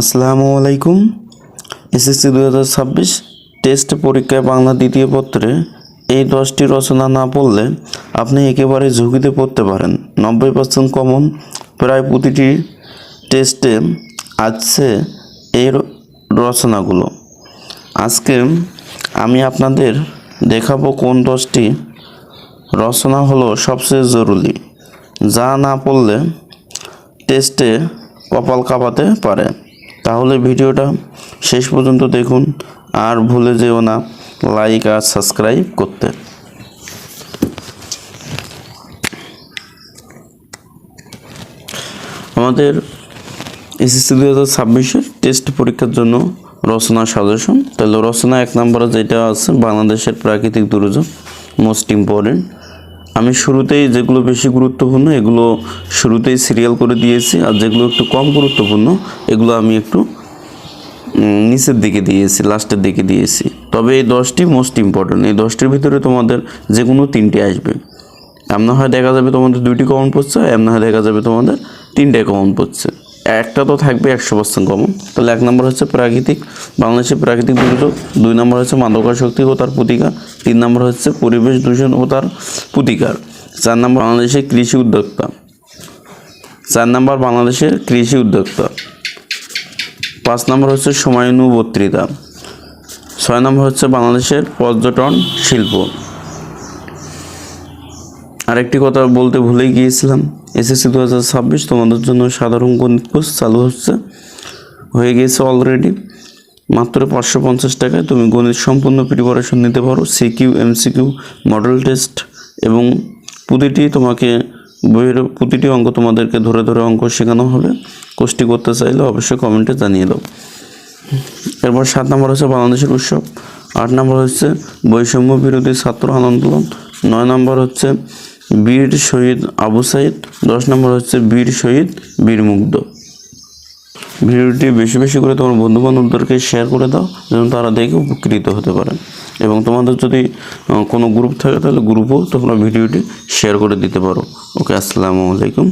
আসসালামু আলাইকুম। এসএসসি দু হাজার ছাব্বিশ টেস্ট পরীক্ষায় বাংলা দ্বিতীয় পত্রে এই দশটি রচনা না পড়লে আপনি একেবারে ঝুঁকিতে পড়তে পারেন। নব্বই পার্সেন্ট কমন প্রায় প্রতিটি টেস্টে আছে এই রচনাগুলো। আজকে আমি আপনাদের দেখাবো কোন দশটি রচনা হলো সবচেয়ে জরুরি, যা না পড়লে টেস্টে কপাল কাঁপাতে পারে। তাহলে ভিডিওটা শেষ পর্যন্ত দেখুন আর ভুলে যেও না লাইক আর সাবস্ক্রাইব করতে। আমাদের এসএসসি দু হাজার ছাব্বিশের টেস্ট পরীক্ষার জন্য রচনা সাজেশন তাহলে রচনা এক নম্বরে যেটা আছে, বাংলাদেশের প্রাকৃতিক দুর্যোগ মোস্ট ইম্পর্টেন্ট আমি শুরুতেই যেগুলো বেশি গুরুত্বপূর্ণ, এগুলো শুরুতেই সিরিয়াল করে দিয়েছি আর যেগুলো একটু কম গুরুত্বপূর্ণ, এগুলো আমি একটু নিচের দিকে দিয়েছি লাস্টের দিকে দিয়েছি। তবে এই দশটি মোস্ট ইম্পর্ট্যান্ট এই দশটির ভিতরে তোমাদের যে কোনো তিনটি আসবে। এমন হয় দেখা যাবে তোমাদের দুইটি কমন পড়ছে, এমন হয় দেখা যাবে তোমাদের তিনটে কমন পড়ছে। একটা তো থাকবে একশো পার্সেন্ট কমন। তাহলে এক নম্বর হচ্ছে প্রাকৃতিক, বাংলাদেশের প্রাকৃতিক দুর্যোগ। দুই নম্বর হচ্ছে মাদকাসক্তি ও তার প্রতিকার। তিন নম্বর হচ্ছে পরিবেশ দূষণ ও তার প্রতিকার। চার নম্বর বাংলাদেশের কৃষি উদ্যোক্তা। চার নম্বর বাংলাদেশের কৃষি উদ্যোক্তা। পাঁচ নম্বর হচ্ছে সময়নু বক্তৃতা ছয় নম্বর হচ্ছে বাংলাদেশের পর্যটন শিল্প। আরেকটি কথা বলতে ভুলেই গিয়েছিলাম। এসএসসি দু হাজার ছাব্বিশ তোমাদের জন্য সাধারণ গণিত কোর্স চালু হচ্ছে। হয়ে গিয়েছে অলরেডি মাত্র পাঁচশো পঞ্চাশ টাকায় তুমি গণিত সম্পূর্ণ প্রিপারেশন নিতে পারো। সিকিউ এমসিকিউ মডেল টেস্ট এবং প্রতিটি তোমাকে বইয়ের প্রতিটি অঙ্ক তোমাদেরকে ধরে ধরে অঙ্ক শেখানো হবে। কোর্সটি করতে চাইলে অবশ্যই কমেন্টে জানিয়ে দাও। এরপর সাত নম্বর হচ্ছে বাংলাদেশের উৎসব। আট নম্বর হচ্ছে বৈষম্য বিরোধী ছাত্র আন্দোলন। নয় নম্বর হচ্ছে বীর শহীদ আবু সাইদ। দশ নম্বর হচ্ছে বীর শহীদ বীর মুগ্ধ। ভিডিওটি বেশি বেশি করে তোমার বন্ধু বান্ধবদেরকে শেয়ার করে দাও, যেন তারা দেখে উপকৃত হতে পারে এবং তোমাদের যদি কোনো গ্রুপ থাকে, তাহলে গ্রুপও তোমরা ভিডিওটি শেয়ার করে দিতে পারো। ওকে আসসালামু আলাইকুম।